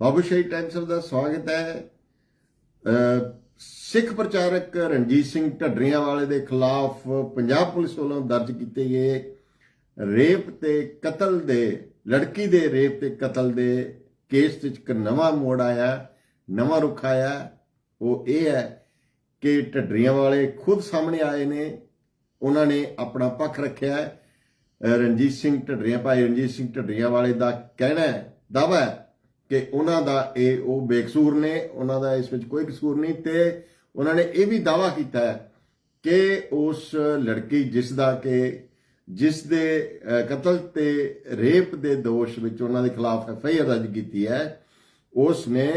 ਬਾਬੂ ਸ਼ਾਹੀ Times ਦਾ ਸਵਾਗਤ ਹੈ। ਸਿੱਖ ਪ੍ਰਚਾਰਕ ਰਣਜੀਤ ਸਿੰਘ ਢੱਡਰੀਆਂ ਵਾਲੇ ਦੇ ਖਿਲਾਫ ਪੰਜਾਬ ਪੁਲਿਸ ਵੱਲੋਂ ਦਰਜ ਕੀਤੇ ਗਏ ਰੇਪ ਤੇ ਕਤਲ ਦੇ, ਲੜਕੀ ਦੇ ਰੇਪ ਤੇ ਕਤਲ ਦੇ ਕੇਸ ਵਿੱਚ ਇੱਕ ਨਵਾਂ ਮੋੜ ਆਇਆ, ਨਵਾਂ ਰੁਖ ਆਇਆ। ਉਹ ਇਹ ਹੈ ਕਿ ਢੱਡਰੀਆਂ ਵਾਲੇ ਖੁਦ ਸਾਹਮਣੇ ਆਏ ਨੇ। ਉਹਨਾਂ ਨੇ ਆਪਣਾ ਪੱਖ ਰੱਖਿਆ ਹੈ। ਰਣਜੀਤ ਸਿੰਘ ਢੱਡਰੀਆਂ, ਭਾਈ ਰਣਜੀਤ ਸਿੰਘ ਢੱਡਰੀਆਂ ਵਾਲੇ ਦਾ ਕਹਿਣਾ ਹੈ ਦਾਵਾ ਹੈ ਕਿ ਉਹਨਾਂ ਦਾ ਇਹ ਉਹ ਬੇਕਸੂਰ ਨੇ ਉਹਨਾਂ ਦਾ ਇਸ ਵਿੱਚ ਕੋਈ ਕਸੂਰ ਨਹੀਂ ਤੇ ਉਹਨਾਂ ਨੇ ਇਹ ਵੀ ਦਾਵਾ ਕੀਤਾ ਹੈ ਕਿ ਉਸ ਲੜਕੀ ਜਿਸ ਦਾ ਕਿ ਜਿਸ ਦੇ ਕਤਲ ਤੇ ਰੇਪ ਦੇ ਦੋਸ਼ ਵਿੱਚ ਉਹਨਾਂ ਦੇ ਖਿਲਾਫ ਐਫ ਆਈ ਆਰ ਦਰਜ ਕੀਤੀ ਹੈ ਉਸ ਨੇ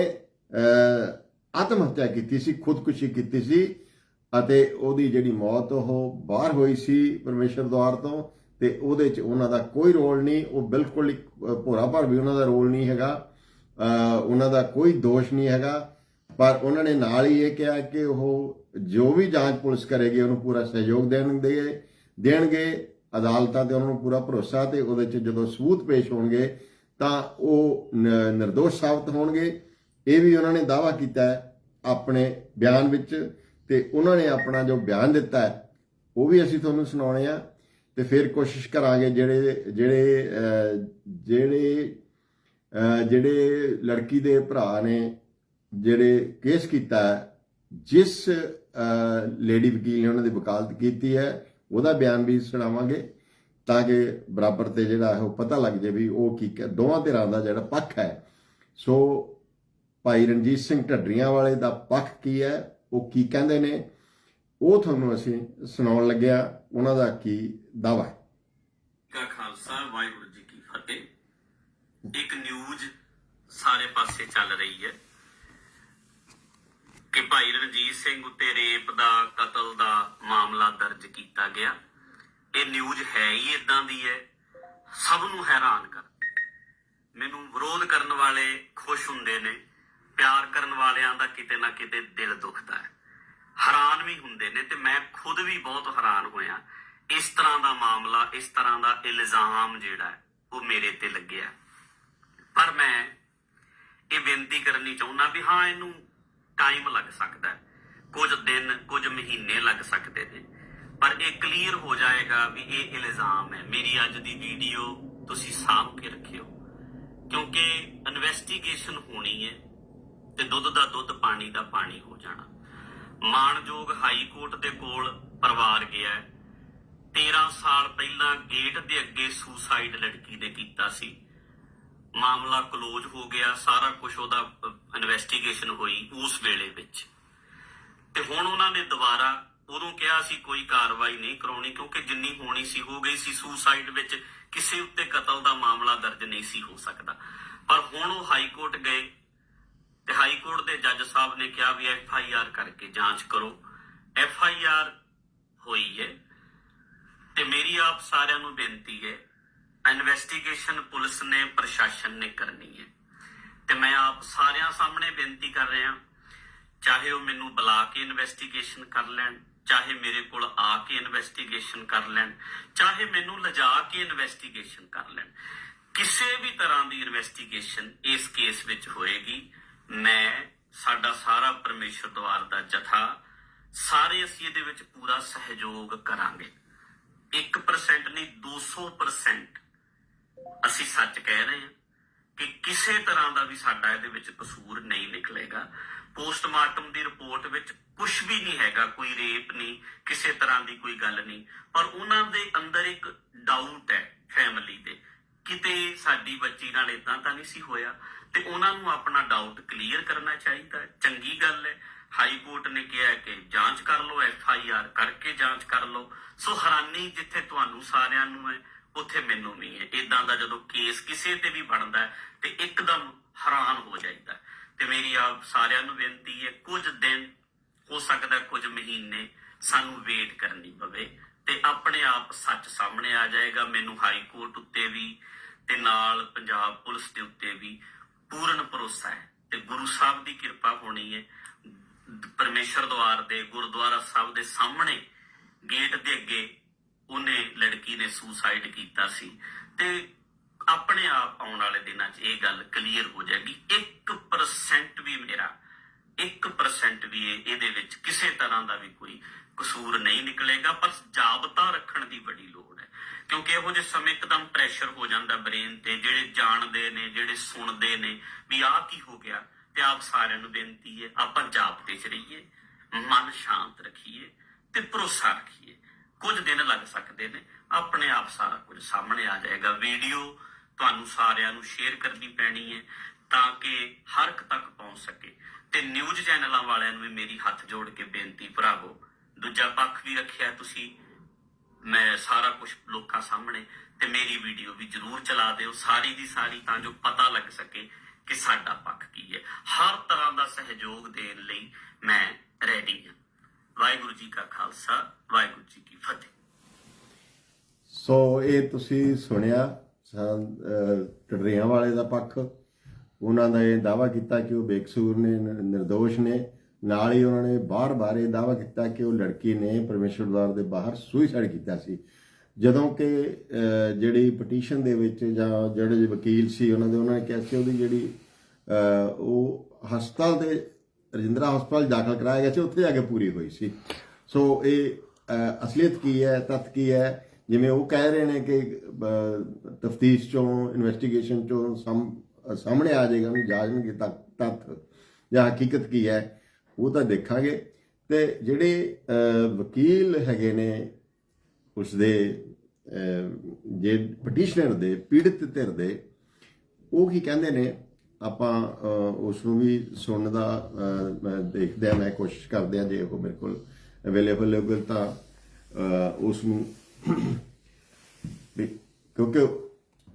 ਆਤਮ ਹੱਤਿਆ ਕੀਤੀ ਸੀ ਖੁਦਕੁਸ਼ੀ ਕੀਤੀ ਸੀ ਅਤੇ ਉਹਦੀ ਜਿਹੜੀ ਮੌਤ ਉਹ ਬਾਹਰ ਹੋਈ ਸੀ ਪਰਮੇਸ਼ਰ ਦਵਾਰ ਤੋਂ ਤੇ ਉਹਦੇ 'ਚ ਉਹਨਾਂ ਦਾ ਕੋਈ ਰੋਲ ਨਹੀਂ ਉਹ ਬਿਲਕੁਲ ਇੱਕ, ਭੋਰਾ ਭਰ ਵੀ ਉਹਨਾਂ ਦਾ ਰੋਲ ਨਹੀਂ ਹੈਗਾ। ਉਹਨਾਂ ਦਾ ਕੋਈ ਦੋਸ਼ ਨਹੀਂ ਹੈਗਾ। ਪਰ ਉਹਨਾਂ ਨੇ ਨਾਲ ਹੀ ਇਹ ਕਿਹਾ ਕਿ ਉਹ ਜੋ ਵੀ ਜਾਂਚ ਪੁਲਿਸ ਕਰੇਗੀ, ਉਹਨੂੰ ਪੂਰਾ ਸਹਿਯੋਗ ਦੇਣਗੇ ਦੇਣਗੇ, ਅਦਾਲਤਾਂ ਤੇ ਉਹਨਾਂ ਨੂੰ ਪੂਰਾ ਭਰੋਸਾ ਤੇ ਉਹਦੇ 'ਚ ਜਦੋਂ ਸਬੂਤ ਪੇਸ਼ ਹੋਣਗੇ, ਤਾਂ ਉਹ ਨ- ਨਿਰਦੋਸ਼ ਸਾਬਤ ਹੋਣਗੇ। ਇਹ ਵੀ ਉਹਨਾਂ ਨੇ ਦਾਅਵਾ ਕੀਤਾ ਹੈ ਆਪਣੇ ਬਿਆਨ ਵਿੱਚ ਤੇ ਉਹਨਾਂ ਨੇ ਆਪਣਾ ਜੋ ਬਿਆਨ ਦਿੱਤਾ ਹੈ, ਉਹ ਵੀ ਅਸੀਂ ਤੁਹਾਨੂੰ ਸੁਣਾਉਣੇ ਆ ਤੇ ਫਿਰ ਕੋਸ਼ਿਸ਼ ਕਰਾਂਗੇ ਜਿਹੜੇ ਜਿਹੜੇ ਜਿਹੜੇ ਜਿਹੜੇ ਲੜਕੀ ਦੇ ਭਰਾ ਨੇ ਜਿਹੜੇ ਕੇਸ ਕੀਤਾ ਹੈ, ਜਿਸ ਲੇਡੀ ਵਕੀਲ ਨੇ ਉਹਨਾਂ ਦੀ ਵਕਾਲਤ ਕੀਤੀ ਹੈ ਉਹਦਾ ਬਿਆਨ ਵੀ ਸੁਣਾਵਾਂਗੇ ਤਾਂ ਕਿ ਬਰਾਬਰ ਤੇ ਜਿਹੜਾ ਹੈ ਉਹ ਪਤਾ ਲੱਗ ਜੇ ਵੀ ਉਹ ਕੀ ਦੋਵਾਂ ਧਿਰਾਂ ਦਾ ਜਿਹੜਾ ਪੱਖ ਹੈ। ਸੋ ਭਾਈ ਰਣਜੀਤ ਸਿੰਘ ਢੱਡਰੀਆਂ ਵਾਲੇ ਦਾ ਪੱਖ ਕੀ ਹੈ ਉਹ ਕੀ ਕਹਿੰਦੇ ਨੇ ਉਹ ਤੁਹਾਨੂੰ ਅਸੀਂ ਸੁਣਾਉਣ ਲੱਗਿਆ ਉਹਨਾਂ ਦਾ ਕੀ ਦਾਵਾ ਹੈ? ਕਾ ਖਾਲਸਾ ਵਾਹਿਗੁਰੂ ਇੱਕ ਨਿਊਜ਼ ਸਾਰੇ ਪਾਸੇ ਚੱਲ ਰਹੀ ਹੈ ਕਿ ਭਾਈ ਰਣਜੀਤ ਸਿੰਘ ਉੱਤੇ ਰੇਪ ਦਾ, ਕਤਲ ਦਾ ਮਾਮਲਾ ਦਰਜ ਕੀਤਾ ਗਿਆ। ਇਹ ਨਿਊਜ਼ ਹੈ ਹੀ ਇਦਾਂ ਦੀ ਹੈ, ਸਭ ਨੂੰ ਹੈਰਾਨ ਕਰ। ਮੈਨੂੰ ਵਿਰੋਧ ਕਰਨ ਵਾਲੇ ਖੁਸ਼ ਹੁੰਦੇ ਨੇ, ਪਿਆਰ ਕਰਨ ਵਾਲਿਆਂ ਦਾ ਕਿਤੇ ਨਾ ਕਿਤੇ ਦਿਲ ਦੁਖਦਾ ਹੈ। ਹੈਰਾਨ ਵੀ ਹੁੰਦੇ ਨੇ ਤੇ ਮੈਂ ਖੁਦ ਵੀ ਬਹੁਤ ਹੈਰਾਨ ਹੋਇਆ। ਇਸ ਤਰ੍ਹਾਂ ਦਾ ਮਾਮਲਾ, ਇਸ ਤਰ੍ਹਾਂ ਦਾ ਇਲਜ਼ਾਮ ਜਿਹੜਾ ਉਹ ਮੇਰੇ ਤੇ ਲੱਗਿਆ। ਪਰ ਮੈਂ ਇਹ ਬੇਨਤੀ ਕਰਨੀ ਚਾਹੁੰਦਾ ਵੀ ਹਾਂ, ਇਹਨੂੰ ਟਾਈਮ ਲੱਗ ਸਕਦਾ ਹੈ। ਕੁਝ ਦਿਨ, ਕੁਝ ਮਹੀਨੇ ਲੱਗ ਸਕਦੇ ਨੇ। ਪਰ ਇਹ ਕਲੀਅਰ ਹੋ ਜਾਏਗਾ ਵੀ ਇਹ ਇਲਜ਼ਾਮ ਹੈ। ਮੇਰੀ ਅੱਜ ਦੀ ਵੀਡੀਓ ਤੁਸੀਂ ਸਾਂਭ ਕੇ ਰੱਖਿਓ। ਕਿਉਂਕਿ ਇਨਵੈਸਟੀਗੇਸ਼ਨ ਹੋਣੀ ਹੈ ਤੇ ਦੁੱਧ ਦਾ ਦੁੱਧ, ਪਾਣੀ ਦਾ ਪਾਣੀ ਹੋ ਜਾਣਾ। ਮਾਣਯੋਗ ਹਾਈ ਕੋਰਟ ਦੇ ਕੋਲ ਪਰਿਵਾਰ ਗਿਆ ਹੈ। 13 ਸਾਲ ਪਹਿਲਾਂ ਗੇਟ ਦੇ ਅੱਗੇ ਸੁਸਾਈਡ ਲੜਕੀ ਨੇ ਕੀਤਾ ਸੀ। ਮਾਮਲਾ ਕਲੋਜ਼ ਹੋ ਗਿਆ, ਸਾਰਾ ਕੁਝ ਉਹਦਾ ਇਨਵੈਸਟੀਗੇਸ਼ਨ ਹੋਈ ਉਸ ਵੇਲੇ ਵਿੱਚ। ਤੇ ਹੁਣ ਉਹਨਾਂ ਨੇ ਦੁਬਾਰਾ ਉਦੋਂ ਕਿਹਾ ਸੀ ਕੋਈ ਕਾਰਵਾਈ ਨਹੀਂ ਕਰਾਉਣੀ, ਕਿਉਂਕਿ ਜਿੰਨੀ ਹੋਣੀ ਸੀ, ਹੋ ਗਈ ਸੀ। ਸੁਸਾਈਡ ਵਿੱਚ ਕਿਸੇ ਉੱਤੇ ਕਤਲ ਦਾ ਮਾਮਲਾ ਦਰਜ ਨਹੀਂ ਸੀ, ਹੋ ਸਕਦਾ। ਪਰ ਹੁਣ ਉਹ ਹਾਈ ਕੋਰਟ ਗਏ ਤੇ ਹਾਈ ਕੋਰਟ ਦੇ ਜੱਜ ਸਾਹਿਬ ਨੇ ਕਿਹਾ ਵੀ ਐਫ ਆਈ ਆਰ ਕਰਕੇ ਜਾਂਚ ਕਰੋ। ਐਫ ਆਈ ਆਰ ਹੋਈ ਹੈ। ਤੇ ਮੇਰੀ ਆਪ ਸਾਰਿਆਂ ਨੂੰ ਬੇਨਤੀ ਹੈ ਇਨਵੈਸਟੀਗੇਸ਼ਨ ਪੁਲਿਸ ਨੇ ਪ੍ਰਸ਼ਾਸਨ ਨੇ ਕਰਨੀ ਹੈ। ਤੇ ਮੈਂ ਆਪ ਸਾਰਿਆਂ ਸਾਹਮਣੇ ਬੇਨਤੀ ਕਰ ਰਿਹਾ ਚਾਹੇ ਉਹ ਮੈਨੂੰ ਬੁਲਾ ਕੇ ਇਨਵੈਸਟੀਗੇਸ਼ਨ ਕਰ ਲੈਣ, ਚਾਹੇ ਮੇਰੇ ਕੋਲ ਆ ਕੇ ਇਨਵੈਸਟੀਗੇਸ਼ਨ ਕਰ ਲੈਣ, ਚਾਹੇ ਮੈਨੂੰ ਲਿਜਾ ਕੇ ਇਨਵੈਸਟੀਗੇਸ਼ਨ ਕਰ ਲੈਣ। ਕਿਸੇ ਵੀ ਤਰ੍ਹਾਂ ਦੀ ਇਨਵੈਸਟੀਗੇਸ਼ਨ ਇਸ ਕੇਸ ਵਿੱਚ ਹੋਏਗੀ। ਮੈਂ ਸਾਡਾ ਸਾਰਾ ਪਰਮੇਸ਼ਰ ਦਵਾਰ ਦਾ ਜਥਾ, ਸਾਰੇ ਅਸੀਂ ਇਹਦੇ ਵਿੱਚ ਪੂਰਾ ਸਹਿਯੋਗ ਕਰਾਂਗੇ। 1% ਨਹੀਂ 200% ਅਸੀਂ ਸੱਚ ਕਹਿ ਰਹੇ ਹਾਂ ਕਿ ਕਿਸੇ ਤਰ੍ਹਾਂ ਦਾ ਵੀ ਸਾਡਾ ਇਹਦੇ ਵਿੱਚ ਕਸੂਰ ਨਹੀਂ ਨਿਕਲੇਗਾ। ਪੋਸਟਮਾਰਟਮ ਦੀ ਰਿਪੋਰਟ ਵਿੱਚ ਕੁਝ ਵੀ ਨਹੀਂ ਹੈਗਾ, ਕੋਈ ਰੇਪ ਨਹੀਂ, ਕਿਸੇ ਤਰ੍ਹਾਂ ਦੀ ਕੋਈ ਗੱਲ ਨਹੀਂ। ਪਰ ਉਹਨਾਂ ਦੇ ਅੰਦਰ ਇੱਕ ਡਾਊਟ ਹੈ ਫੈਮਿਲੀ ਦੇ ਕਿਤੇ ਸਾਡੀ ਬੱਚੀ ਨਾਲ ਇਦਾਂ ਤਾਂ ਨਹੀਂ ਸੀ ਹੋਇਆ? ਤੇ ਉਹਨਾਂ ਨੂੰ ਆਪਣਾ ਡਾਊਟ ਕਲੀਅਰ ਕਰਨਾ ਚਾਹੀਦਾ ਚੰਗੀ ਗੱਲ ਹੈ। ਹਾਈ ਕੋਰਟ ਨੇ ਕਿਹਾ ਕਿ ਜਾਂਚ ਕਰ ਲਓ ਐਫ ਆਈ ਆਰ ਕਰਕੇ ਜਾਂਚ ਕਰ ਲਓ। ਸੋ ਹੈਰਾਨੀ ਜਿੱਥੇ ਤੁਹਾਨੂੰ ਸਾਰਿਆਂ ਨੂੰ ਹੈ ਉੱਥੇ ਮੈਨੂੰ ਵੀ ਹੈ। ਇਦਾਂ ਦਾ ਜਦੋਂ ਕੇਸ ਕਿਸੇ ਤੇ ਵੀ ਬਣਦਾ ਤੇ ਇੱਕਦਮ ਹੈਰਾਨ ਹੋ ਜਾਈਦਾ ਤੇ ਮੇਰੀ ਆਪ ਸਾਰਿਆਂ ਨੂੰ ਬੇਨਤੀ ਹੈ, ਕੁਝ ਦਿਨ, ਹੋ ਸਕਦਾ ਕੁਝ ਮਹੀਨੇ ਸਾਨੂੰ ਵੇਟ ਕਰਨੀ ਪਵੇ ਤੇ ਆਪਣੇ ਆਪ ਸੱਚ ਸਾਹਮਣੇ ਆ ਜਾਏਗਾ। ਮੈਨੂੰ ਹਾਈ ਕੋਰਟ ਉੱਤੇ ਵੀ ਤੇ ਨਾਲ ਪੰਜਾਬ ਪੁਲਿਸ ਦੇ ਉੱਤੇ ਵੀ ਪੂਰਨ ਭਰੋਸਾ ਹੈ ਤੇ ਗੁਰੂ ਸਾਹਿਬ ਦੀ ਕਿਰਪਾ ਹੋਣੀ ਹੈ। ਪਰਮੇਸ਼ਰ ਦਵਾਰ ਦੇ, ਗੁਰਦੁਆਰਾ ਸਾਹਿਬ ਦੇ ਸਾਹਮਣੇ ਗੇਟ ਦੇ ਅੱਗੇ ਉਹਨੇ ਲੜਕੀ ਨੇ ਸੁਸਾਈਡ ਕੀਤਾ ਸੀ। ਤੇ ਆਪਣੇ ਆਪ ਆਉਣ ਵਾਲੇ ਦਿਨਾਂ 'ਚ ਇਹ ਗੱਲ ਕਲੀਅਰ ਹੋ ਜਾਏਗੀ। 1% ਵੀ ਮੇਰਾ 1% ਵੀ ਇਹਦੇ ਵਿੱਚ ਕਿਸੇ ਤਰ੍ਹਾਂ ਦਾ ਵੀ ਕੋਈ ਕਸੂਰ ਨਹੀਂ ਨਿਕਲੇਗਾ, ਪਰ ਜਾਬਤਾ ਰੱਖਣ ਦੀ ਬੜੀ ਲੋੜ ਹੈ। ਕਿਉਂਕਿ ਇਹੋ ਜਿਹੇ ਸਮੇਂ ਇੱਕਦਮ ਪ੍ਰੈਸ਼ਰ ਹੋ ਜਾਂਦਾ ਬ੍ਰੇਨ ਤੇ, ਜਿਹੜੇ ਜਾਣਦੇ ਨੇ, ਜਿਹੜੇ ਸੁਣਦੇ ਨੇ ਵੀ ਆਹ ਕੀ ਹੋ ਗਿਆ ਤੇ ਆਪ ਸਾਰਿਆਂ ਨੂੰ ਬੇਨਤੀ ਹੈ, ਆਪਾਂ ਜਾਬਤੇ 'ਚ ਰਹੀਏ ਮਨ ਸ਼ਾਂਤ ਰੱਖੀਏ ਤੇ ਭਰੋਸਾ ਰੱਖੀਏ। ਕੁਝ ਦਿਨ ਲੱਗ ਸਕਦੇ ਨੇ। ਆਪਣੇ ਆਪ ਸਾਰਾ ਕੁਝ ਸਾਹਮਣੇ ਆ ਜਾਏਗਾ। ਵੀਡੀਓ ਤੁਹਾਨੂੰ ਸਾਰਿਆਂ ਨੂੰ ਸ਼ੇਅਰ ਕਰਨੀ ਪੈਣੀ ਹੈ ਤਾਂ ਕਿ ਹਰ ਇੱਕ ਤੱਕ ਪਹੁੰਚ ਸਕੇ। ਤੇ ਨਿਊਜ਼ ਚੈਨਲਾਂ ਵਾਲਿਆਂ ਨੂੰ ਵੀ ਮੇਰੀ ਹੱਥ ਜੋੜ ਕੇ ਬੇਨਤੀ, ਭਰਾਵੋ, ਦੂਜਾ ਪੱਖ ਵੀ ਰੱਖਿਆ ਤੁਸੀਂ, ਮੈਂ ਸਾਰਾ ਕੁਝ ਲੋਕਾਂ ਸਾਹਮਣੇ ਤੇ ਮੇਰੀ ਵੀਡੀਓ ਵੀ ਜਰੂਰ ਚਲਾ ਦਿਓ। ਸਾਰੀ ਦੀ ਸਾਰੀ ਤਾਂ ਜੋ ਪਤਾ ਲੱਗ ਸਕੇ ਕਿ ਸਾਡਾ ਪੱਖ ਕੀ ਹੈ। ਹਰ ਤਰ੍ਹਾਂ ਦਾ ਸਹਿਯੋਗ ਦੇਣ ਲਈ ਮੈਂ ਰੈਡੀ ਹਾਂ। ਵਾਹਿਗੁਰੂ ਜੀ ਕਾ ਖਾਲਸਾ ਵਾਹਿਗੁਰੂ ਜੀ ਕੀ ਫਤਿਹ। ਸੋ ਇਹ ਤੁਸੀਂ ਸੁਣਿਆ ਸਾ- ਵਾਲੇ ਦਾ ਪੱਖ। ਉਹਨਾਂ ਦਾ ਇਹ ਦਾਵਾ ਕੀਤਾ ਕਿ ਉਹ ਬੇਕਸੂਰ ਨੇ ਨ- ਨਿਰਦੋਸ਼ ਨੇ। ਨਾਲ ਹੀ ਉਹਨਾਂ ਨੇ ਬਾਰ-ਬਾਰ ਇਹ ਦਾਵਾ ਕੀਤਾ ਕਿ ਉਹ ਲੜਕੀ ਨੇ ਪਰਮੇਸ਼ਵਰ ਦਵਾਰ ਦੇ ਬਾਹਰ ਸੁਈਸਾਈਡ ਕੀਤਾ ਸੀ। ਜਦੋਂ ਕਿ ਜਿਹੜੀ ਪਟੀਸ਼ਨ ਦੇ ਵਿੱਚ ਜਾਂ ਜਿਹੜੇ ਵਕੀਲ ਸੀ ਉਹਨਾਂ ਦੇ ਉਹਨਾਂ ਨੇ ਕਿਹਾ ਸੀ ਉਹਦੀ ਜਿਹੜੀ ਅਹ, ਉਹ ਹਸਪਤਾਲ ਦੇ ਰਜਿੰਦਰਾ ਹਸਪਤਾਲ ਦਾਖਲ ਕਰਾਇਆ ਗਿਆ ਸੀ, ਉੱਥੇ ਜਾ ਕੇ ਪੂਰੀ ਹੋਈ ਸੀ। ਸੋ ਇਹ ਅਸਲੀਅਤ ਕੀ ਹੈ, ਤੱਥ ਕੀ ਹੈ? ਜਿਵੇਂ ਉਹ ਕਹਿ ਰਹੇ ਨੇ ਕਿ ਤਫਤੀਸ਼ ਚੋਂ ਇਨਵੈਸਟੀਗੇਸ਼ਨ ਚੋਂ ਸਾਹਮ- ਸਾਹਮਣੇ ਆ ਜਾਏਗਾ ਵੀ ਜਾਣਨਗੇ ਤੱਥ ਤੱਥ ਜਾਂ ਹਕੀਕਤ ਕੀ ਹੈ, ਉਹ ਤਾਂ ਦੇਖਾਂਗੇ। ਤੇ ਜਿਹੜੇ ਵਕੀਲ ਹੈਗੇ ਨੇ ਉਸ ਦੇ ਜੇ ਪਟੀਸ਼ਨਰ ਦੇ, ਪੀੜਤ ਧਿਰ ਦੇ, ਉਹ ਕੀ ਕਹਿੰਦੇ ਨੇ ਆਪਾਂ ਅਹ, ਉਸ ਨੂੰ ਵੀ ਸੁਣਨ ਦਾ ਮੈਂ ਦੇਖਦੇ ਆ ਮੈਂ ਕੋਸ਼ਿਸ਼ ਕਰਦੇ ਆ ਜੇ ਉਹ ਮੇਰੇ ਕੋਲ ਅਵੇਲੇਬਲ ਹੋਵੇ ਤਾਂ ਅਹ, ਉਸ ਨੂੰ ਕਿਉਂਕਿ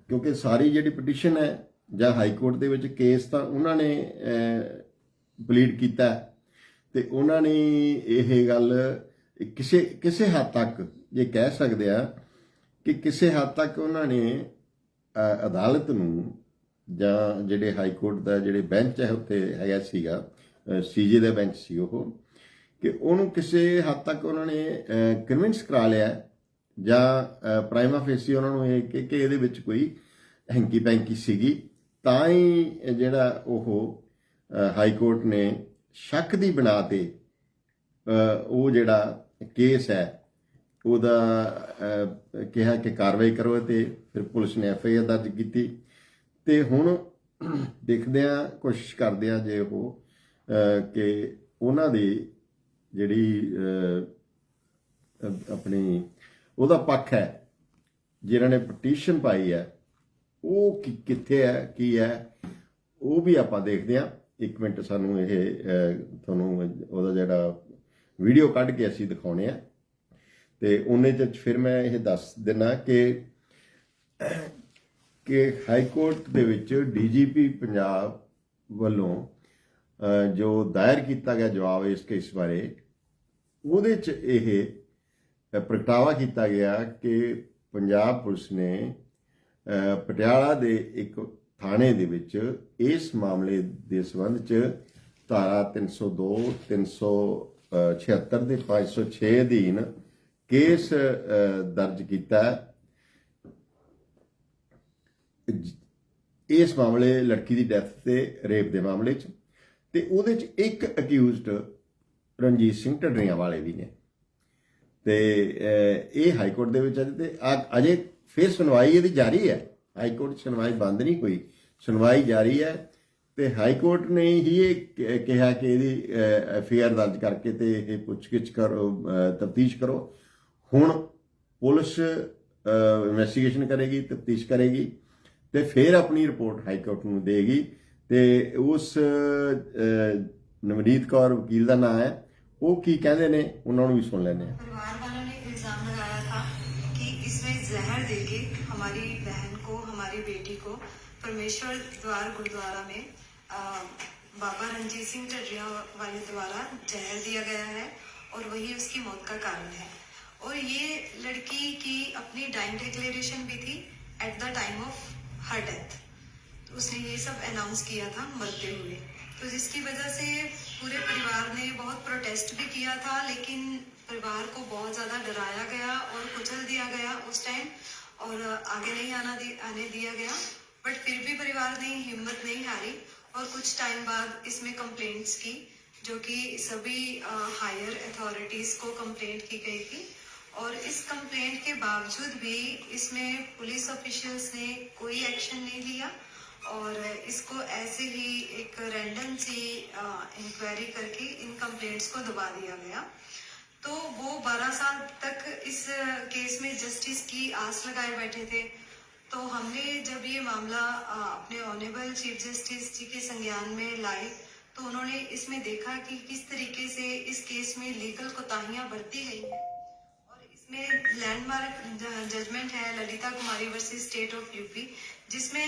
ਕਿਉਂਕਿ ਸਾਰੀ ਜਿਹੜੀ ਪਟੀਸ਼ਨ ਹੈ ਜਾਂ ਹਾਈ ਕੋਰਟ ਦੇ ਵਿੱਚ ਕੇਸ ਤਾਂ ਉਹਨਾਂ ਨੇ ਪਲੀਡ ਕੀਤਾ ਹੈ। ਤੇ ਉਹਨਾਂ ਨੇ ਇਹ ਗੱਲ ਕਿਸੇ ਕਿਸੇ ਹੱਦ ਤੱਕ ਜੇ ਕਹਿ ਸਕਦੇ ਆ ਕਿ ਕਿਸੇ ਹੱਦ ਤੱਕ ਉਹਨਾਂ ਨੇ ਅਦਾਲਤ ਨੂੰ ਜਾਂ ਜਿਹੜੇ ਹਾਈ ਕੋਰਟ ਦਾ ਜਿਹੜੇ ਬੈਂਚ ਹੈ ਉੱਤੇ ਹੈਗਾ ਸੀਗਾ ਸੀਜੇ ਦਾ ਬੈਂਚ ਸੀ ਉਹ, ਕਿ ਉਹਨੂੰ ਕਿਸੇ ਹੱਦ ਤੱਕ ਉਹਨਾਂ ਨੇ ਕਨਵਿੰਸ ਕਰਾ ਲਿਆ ਹੈ ਜਾਂ ਪ੍ਰਾਈਮਾ ਫੇਸੀ ਉਹਨਾਂ ਨੂੰ ਇਹ ਕਿ ਕਿ ਇਹਦੇ ਵਿੱਚ ਕੋਈ ਹੈਂਕੀ ਪੈਂਕੀ ਸੀਗੀ, ਤਾਂ ਹੀ ਜਿਹੜਾ ਉਹ ਹਾਈ ਕੋਰਟ ਨੇ ਸ਼ੱਕ ਦੀ ਬਣਾ ਤੇ ਉਹ ਜਿਹੜਾ ਕੇਸ ਹੈ, ਉਹਦਾ ਕਿਹਾ ਕਿ ਕਾਰਵਾਈ ਕਰੋ ਤੇ ਫਿਰ ਪੁਲਿਸ ਨੇ ਐਫ ਆਈ ਆਰ ਦਰਜ ਕੀਤੀ। ਤੇ ਹੁਣ ਦੇਖਦੇ ਆ ਕੋਸ਼ਿਸ਼ ਕਰਦੇ ਆ ਜੇ ਉਹ ਕਿ ਉਹਨਾਂ ਦੀ ਜਿਹੜੀ ਆਪਣੀ ਉਹਦਾ ਪੱਖ ਹੈ ਜਿਨ੍ਹਾਂ ਨੇ ਪਟੀਸ਼ਨ ਪਾਈ ਹੈ, ਉਹ ਕਿ- ਕਿੱਥੇ ਹੈ, ਕੀ ਹੈ, ਉਹ ਵੀ ਆਪਾਂ ਦੇਖਦੇ ਆ ਇੱਕ ਮਿੰਟ ਸਾਨੂੰ ਇਹ ਤੁਹਾਨੂੰ ਉਹਦਾ ਜਿਹੜਾ ਵੀਡੀਓ ਕੱਢ ਕੇ ਅਸੀਂ ਦਿਖਾਉਣੇ ਆ ਤੇ ਉਹਨੇ ਚ ਫਿਰ ਮੈਂ ਇਹ ਦੱਸ ਦਿਨਾ ਕਿ ਕਿ ਹਾਈ ਕੋਰਟ ਦੇ ਵਿੱਚ ਡੀਜੀਪੀ ਪੰਜਾਬ ਵੱਲੋਂ ਜੋ ਦਾਇਰ ਕੀਤਾ ਗਿਆ ਜਵਾਬ ਇਸ ਕੇਸ ਬਾਰੇ, ਉਹਦੇ ਚ ਇਹ ਪ੍ਰਗਟਾਵਾ ਕੀਤਾ ਗਿਆ ਕਿ ਪੰਜਾਬ ਪੁਲਿਸ ਨੇ ਪਟਿਆਲਾ ਦੇ ਇੱਕ ਥਾਣੇ ਦੇ ਵਿੱਚ ਇਸ ਮਾਮਲੇ ਦੇ ਸੰਬੰਧ ਚ ਧਾਰਾ 302 376 ਦੇ 506 ਅਧੀਨ ਕੇਸ ਦਰਜ ਕੀਤਾ। ਇਸ ਮਾਮਲੇ ਲੜਕੀ ਦੀ ਡੈਥ ਤੇ ਰੇਪ ਦੇ ਮਾਮਲੇ 'ਚ ਤੇ ਉਹਦੇ 'ਚ ਇੱਕ ਅਕਿਊਜ਼ਡ ਰਣਜੀਤ ਸਿੰਘ ਢੱਡਰੀਆਂ ਵਾਲੇ ਵੀ ਨੇ। ਤੇ ਇਹ ਹਾਈ ਕੋਰਟ ਦੇ ਵਿੱਚ ਅਜੇ ਤੇ ਅਜੇ ਫਿਰ ਸੁਣਵਾਈ ਇਹਦੀ ਜਾਰੀ ਹੈ। ਹਾਈ ਕੋਰਟ 'ਚ ਸੁਣਵਾਈ ਬੰਦ ਨਹੀਂ ਹੋਈ। ਸੁਣਵਾਈ ਜਾਰੀ ਹੈ ਤੇ ਹਾਈ ਕੋਰਟ ਨੇ ਹੀ ਇਹ ਕਿਹਾ ਕਿ ਇਹਦੀ ਐਫ ਦਰਜ ਕਰਕੇ ਤੇ ਇਹ ਪੁੱਛਗਿੱਛ ਕਰੋ ਤਫਤੀਸ਼ ਕਰੋ। ਹੁਣ ਪੁਲਿਸ ਇਨਵੈਸਟੀਗੇਸ਼ਨ ਕਰੇਗੀ, ਤਫਤੀਸ਼ ਕਰੇਗੀ। ਤੇ ਫਿਰ ਆਪਣੀ ਰਿਪੋਰਟ ਹਾਈ ਕੋਰਟ ਨੂੰ ਦੇਗੀ ਤੇ ਉਸ ਅਹ, ਨਵਨੀਤ ਕੌਰ ਵਕੀਲ ਦਾ ਨਾਮ ਹੈ ਉਹ ਕੀ ਕਹਿੰਦੇ ਨੇ ਉਹਨਾਂ ਨੂੰ ਵੀ ਸੁਣ ਲੈਂਦੇ ਹਾਂ परिवार वालों ने इल्जाम लगाया था कि इसमें जहर देके हमारी बहन को हमारी बेटी को परमेश्वर द्वार गुरुद्वारा में अ, बाबा रंजीत सिंह टडिया वाले द्वारा जहर दिया गया है और वही उसकी मौत का कारण है और ये लड़की की अपनी डाइंग डिक्लेरेशन भी थी at the time of her death तो उसने ये सब अनाउंस किया था मरते हुए। तो जिसकी वजह से पूरे परिवार ने बहुत प्रोटेस्ट भी किया था लेकिन परिवार को बहुत ज़्यादा डराया गया और कुचल दिया गया उस टाइम और आगे नहीं आना दि, आने दिया गया। बट फिर भी परिवार ने हिम्मत नहीं हारी और कुछ टाइम बाद इसमें कंप्लेंट्स की जो कि सभी हायर अथॉरिटीज को कंप्लेंट की गई थी। और इस कंप्लेंट के बावजूद भी इसमें पुलिस ऑफिशियल्स ने कोई एक्शन नहीं लिया और इसको ऐसे ही एक रैंडम सी इंक्वायरी करके इन कंप्लेंट्स को दबा दिया गया। तो वो 12 साल तक इस केस में जस्टिस की आस लगाए बैठे थे। तो हमने जब ये मामला अपने ऑनेबल चीफ जस्टिस जी के संज्ञान में लाए तो उन्होंने इसमें देखा कि किस तरीके से इस केस में लीगल कोताहियाँ बरती गई हैं। इसमें लैंडमार्क जजमेंट है Lalita Kumari versus state of UP जिसमें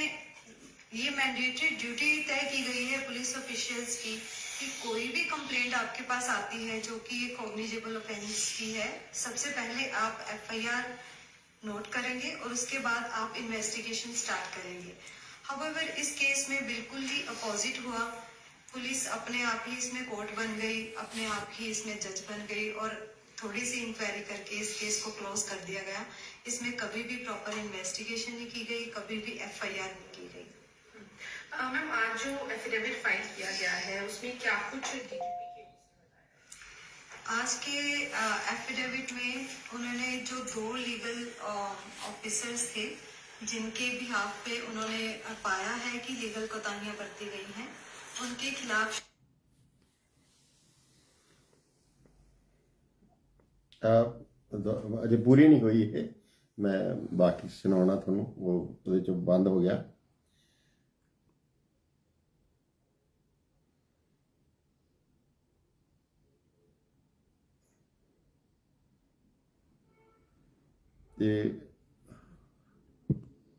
ये मैंडेटरी ड्यूटी तय की गई है पुलिस ऑफिशियल्स की कि कोई भी कंप्लेंट आपके पास आती है जो कि ये कॉग्निजेबल ऑफेंस की है, सबसे पहले आप एफआईआर नोट करेंगे और उसके बाद आप इन्वेस्टिगेशन स्टार्ट करेंगे। हाउएवर इस केस में बिल्कुल ही अपोजिट हुआ। पुलिस अपने आप ही इसमें कोर्ट बन गई, अपने आप ही इसमें जज बन गई और थोड़ी सी इंक्वायरी करके इस केस को क्लोज कर दिया गया। इसमें कभी भी प्रॉपर इन्वेस्टिगेशन नहीं की गई कभी भी एफआईआर नहीं की गई। मैम आज जो एफिडेविट फ़ाइल किया गया है उसमें क्या कुछ आज के एफिडेविट में उन्होंने जो दो लीगल ऑफिसर्स थे जिनके बिहाफ पे उन्होंने पाया है कि लीगल कोताहियाँ बरती गई हैं उनके खिलाफ ਅਜੇ ਪੂਰੀ ਨਹੀਂ ਹੋਈ ਇਹ। ਮੈਂ ਬਾਕੀ ਸੁਣਾਉਣਾ ਤੁਹਾਨੂੰ ਉਹ ਉਹਦੇ ਚੋਂ ਬੰਦ ਹੋ ਗਿਆ। ਤੇ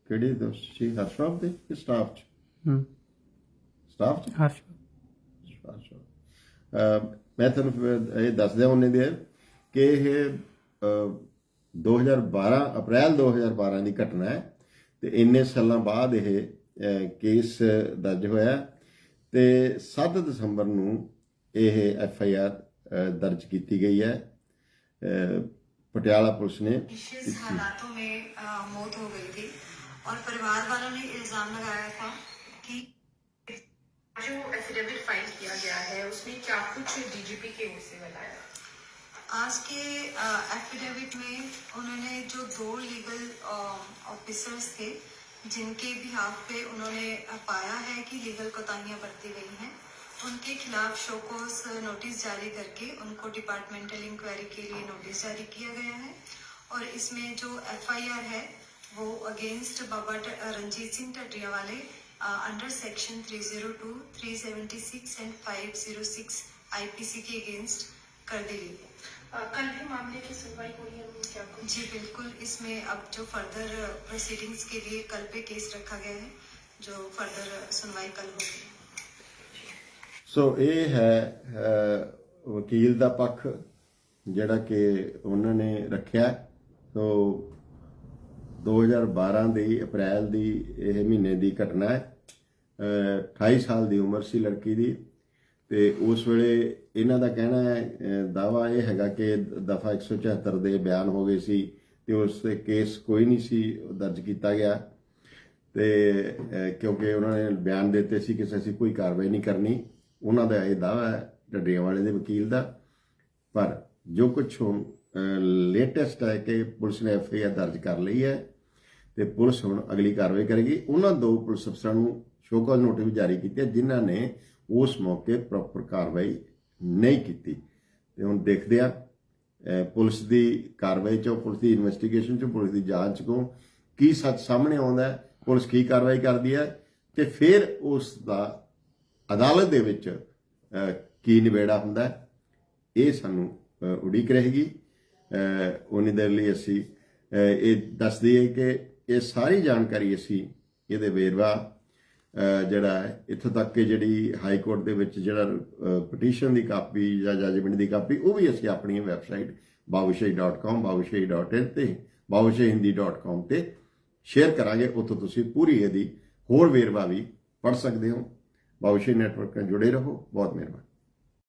ਕਿਹੜੀ ਦੋਸਤੀ ਹਰਸ਼ਰਾਫ ਦੇ ਕਿ ਸਟਾਫ ਚ? ਹੂੰ। ਸਟਾਫ ਚ? ਹਰਸ਼। ਅੱਛਾ ਅਹ ਮੈਂ ਤੁਹਾਨੂੰ ਇਹ ਦੱਸ ਦਿਆਂ ਉਹਨੇ ਦੇ ਕਿ ਇਹ ਅਹ, 2012 ਅਪ੍ਰੈਲ 2012 ਦੀ ਘਟਨਾ ਹੈ ਤੇ ਇੰਨੇ ਸਾਲਾਂ ਬਾਅਦ ਇਹ ਅਹ, ਕੇਸ ਦਰਜ ਹੋਇਆ ਤੇ 7 ਦਸੰਬਰ ਨੂੰ ਇਹ ਐਫ ਆਈ ਆਰ ਦਰਜ ਕੀਤੀ ਗਈ ਹੈ ਅਹ, ਪਟਿਆਲਾ ਪੁਲਿਸ ਨੇ विशेष हालातों में अ, मौत हो गई थी और परिवार वालों ने इल्जाम लगाया था कि जो एफिडेविट फाइल किया गया है उसमें क्या कुछ डीजीपी के ओर से बताया आज के एफिडेविट में उन्होंने जो दो लीगल ऑफिसर्स थे जिनके बिहाफ पे उन्होंने पाया है कि लीगल कोताहियाँ बरती गई हैं उनके खिलाफ शोकोस नोटिस जारी करके उनको डिपार्टमेंटल इंक्वायरी के लिए नोटिस जारी किया गया है और इसमें जो एफआईआर है वो अगेंस्ट बाबा रंजीत सिंह टटिया वाले अंडर सेक्शन 302, 376 एंड 506 आईपीसी के अगेंस्ट कर दी गई है। कल भी मामले की सुनवाई हुई है क्या कुछ जी बिल्कुल इसमें अब जो फर्दर प्रोसीडिंग्स के लिए कल पे केस रखा गया है जो फर्दर सुनवाई कल होगी ਸੋ ਇਹ ਹੈ ਅਹ, ਵਕੀਲ ਦਾ ਪੱਖ ਜਿਹੜਾ ਕਿ ਉਹਨਾਂ ਨੇ ਰੱਖਿਆ ਸੋ 2012 ਦੀ ਅਪ੍ਰੈਲ ਦੀ ਇਹ ਮਹੀਨੇ ਦੀ ਘਟਨਾ ਹੈ ਅਹ, 28 ਸਾਲ ਦੀ ਉਮਰ ਸੀ ਲੜਕੀ ਦੀ ਤੇ ਉਸ ਵੇਲੇ ਇਹਨਾਂ ਦਾ ਕਹਿਣਾ ਹੈ ਦਾਵਾ ਇਹ ਹੈਗਾ ਕਿ ਦਫਾ 174 ਦੇ ਬਿਆਨ ਹੋ ਗਏ ਸੀ ਤੇ ਉਸ ਤੇ ਕੇਸ ਕੋਈ ਨਹੀਂ ਸੀ ਦਰਜ ਕੀਤਾ ਗਿਆ। ਤੇ ਕਿਉਂਕਿ ਉਹਨਾਂ ਨੇ ਬਿਆਨ ਦਿੱਤੇ ਸੀ ਕਿ ਅਸੀਂ ਕੋਈ ਕਾਰਵਾਈ ਨਹੀਂ ਕਰਨੀ, ਉਹਨਾਂ ਦਾ ਇਹ ਦਾਅਵਾ ਹੈ, ਢੱਡੀਆਂ ਵਾਲੇ ਦੇ ਵਕੀਲ ਦਾ। ਪਰ ਜੋ ਕੁਝ ਹੁਣ ਲੇਟੈਸਟ ਹੈ ਕਿ ਪੁਲਿਸ ਨੇ ਐਫ ਆਈ ਆਰ ਦਰਜ ਕਰ ਲਈ ਹੈ ਤੇ ਪੁਲਿਸ ਹੁਣ ਅਗਲੀ ਕਾਰਵਾਈ ਕਰੇਗੀ। ਉਹਨਾਂ ਦੋ ਪੁਲਿਸ ਅਫਸਰਾਂ ਨੂੰ ਸ਼ੋਕਾਜ਼ ਨੋਟਿਸ ਵੀ ਜਾਰੀ ਹੈ ਜਿਨ੍ਹਾਂ ਨੇ ਉਸ ਮੌਕੇ ਪ੍ਰੋਪਰ ਕਾਰਵਾਈ ਨਹੀਂ ਕੀਤੀ। ਤੇ ਹੁਣ ਦੇਖਦੇ ਆ ਪੁਲਿਸ ਦੀ ਕਾਰਵਾਈ ਚੋਂ ਪੁਲਿਸ ਦੀ ਇਨਵੈਸਟੀਗੇਸ਼ਨ ਚੋਂ ਪੁਲਿਸ ਦੀ ਜਾਂਚ ਤੋਂ ਕੀ ਸੱਚ ਸਾਹਮਣੇ ਆਉਂਦਾ ਹੈ ਪੁਲਿਸ ਕੀ ਕਾਰਵਾਈ ਕਰਦੀ ਹੈ ਤੇ ਫਿਰ ਉਸ ਦਾ ਅਦਾਲਤ ਦੇ ਵਿੱਚ ਕੀ ਨਿਬੇੜਾ ਹੁੰਦਾ ਇਹ ਸਾਨੂੰ ਉਡੀਕ ਰਹੇਗੀ। ਅਹ, ਦੇ ਲਈ ਅਸੀਂ ਇਹ ਦੱਸਦੀ ਦਈਏ ਕਿ ਇਹ ਸਾਰੀ ਜਾਣਕਾਰੀ ਅਸੀਂ ਇਹਦੇ ਵੇਰਵਾ ਜਿਹੜਾ ਹੈ, ਇੱਥੋਂ ਤੱਕ ਕਿ ਜਿਹੜੀ ਹਾਈ ਕੋਰਟ ਦੇ ਵਿੱਚ ਜਿਹੜਾ ਪਟੀਸ਼ਨ ਦੀ ਕਾਪੀ ਜਾਂ ਜਜਮੈਂਟ ਦੀ ਕਾਪੀ, ਉਹ ਵੀ ਅਸੀਂ ਆਪਣੀ ਵੈਬਸਾਈਟ babushahi.com babushahi.in ਤੇ babushahindi.com ਤੇ ਸ਼ੇਅਰ ਕਰਾਂਗੇ। ਉੱਥੋਂ ਤੁਸੀਂ ਪੂਰੀ ਇਹਦੀ ਹੋਰ ਵੇਰਵਾ ਵੀ ਪੜ ਸਕਦੇ ਹੋ। ਬਾਬੂਸ਼ਾਹੀ ਨੈਟਵਰਕ ਨਾਲ ਜੁੜੇ ਰਹੋ। ਬਹੁਤ ਮਿਹਰਬਾਨੀ।